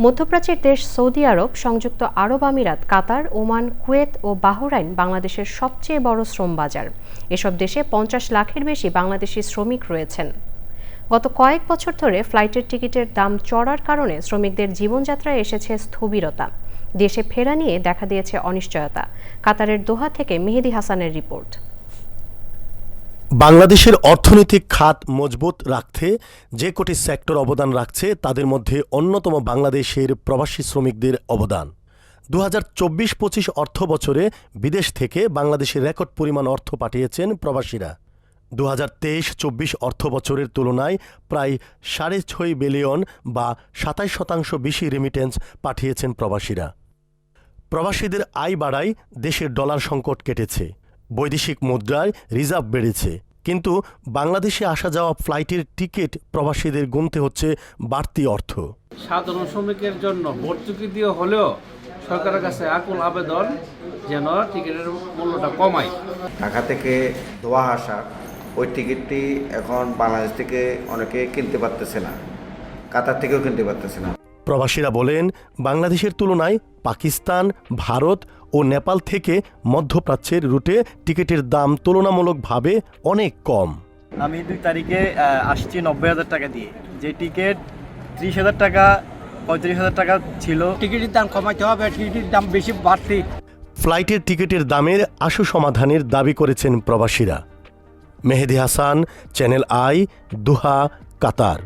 মধ্যপ্রাচ্যের দেশ সৌদি আরব, সংযুক্ত আরব আমিরাত, কাতার, ওমান, কুয়েত ও বাহরাইন বাংলাদেশের সবচেয়ে বড় শ্রম বাজার। এসব দেশে পঞ্চাশ লাখের বেশি বাংলাদেশি শ্রমিক রয়েছেন। গত কয়েক বছর ধরে ফ্লাইটের টিকিটের দাম চড়ার কারণে শ্রমিকদের জীবনযাত্রায় এসেছে স্থবিরতা। দেশে ফেরা নিয়ে দেখা দিয়েছে অনিশ্চয়তা। কাতারের দোহা থেকে মেহেদি হাসানের রিপোর্ট। বাংলাদেশের অর্থনৈতিক খাত মজবুত রাখতে যে কোটি সেক্টর অবদান রাখছে, তাদের মধ্যে অন্যতম বাংলাদেশের প্রবাসী শ্রমিকদের অবদান। দু হাজার চব্বিশ পঁচিশ অর্থ বছরে বিদেশ থেকে বাংলাদেশে রেকর্ড পরিমাণ অর্থ পাঠিয়েছেন প্রবাসীরা। দু হাজার তেইশ চব্বিশ অর্থ বছরের তুলনায় প্রায় সাড়ে ছয় বিলিয়ন বা সাতাশ শতাংশ বেশি রেমিটেন্স পাঠিয়েছেন প্রবাসীরা। প্রবাসীদের আয় বাড়ায় দেশের ডলার সংকট কেটেছে। বৈদেশিক মুদ্রায় রিজার্ভ বেড়েছে। কিন্তু বাংলাদেশে আসা যাওয়া ফ্লাইটের টিকিট প্রবাসীদের গুনতে হচ্ছে বাড়তি অর্থ। সাধারণ শ্রমিকের জন্য ভর্তুকি দিয়ে হলেও সরকারের কাছে আকুল আবেদন যেন টিকিটের মূল্যটা কমায়। ঢাকা থেকে দোয়া আসা ওই টিকিটটি এখন বাংলাদেশ থেকে অনেকে কিনতে পারতেছে না কাতার থেকেও কিনতে পারতেছে না। প্রবাসীরা বলেন বাংলাদেশের তুলনায় পাকিস্তান ভারত ও নেপাল থেকে মধ্যপ্রাচ্যের রুটে টিকিটের দাম তুলনামূলকভাবে অনেক কম। আমি দুই তারিখে আসছি নব্বই হাজার টাকা দিয়ে। যে টিকিট ত্রিশ হাজার টাকা পঁয়ত্রিশ হাজার টাকা ছিল। টিকিটের দাম কমাইতে হবে টিকিটের দাম বেশি বাড়তি। ফ্লাইটের টিকিটের দামের আশু সমাধানের দাবি করেছেন প্রবাসীরা। Mehedi Hasan channel I Doha Qatar.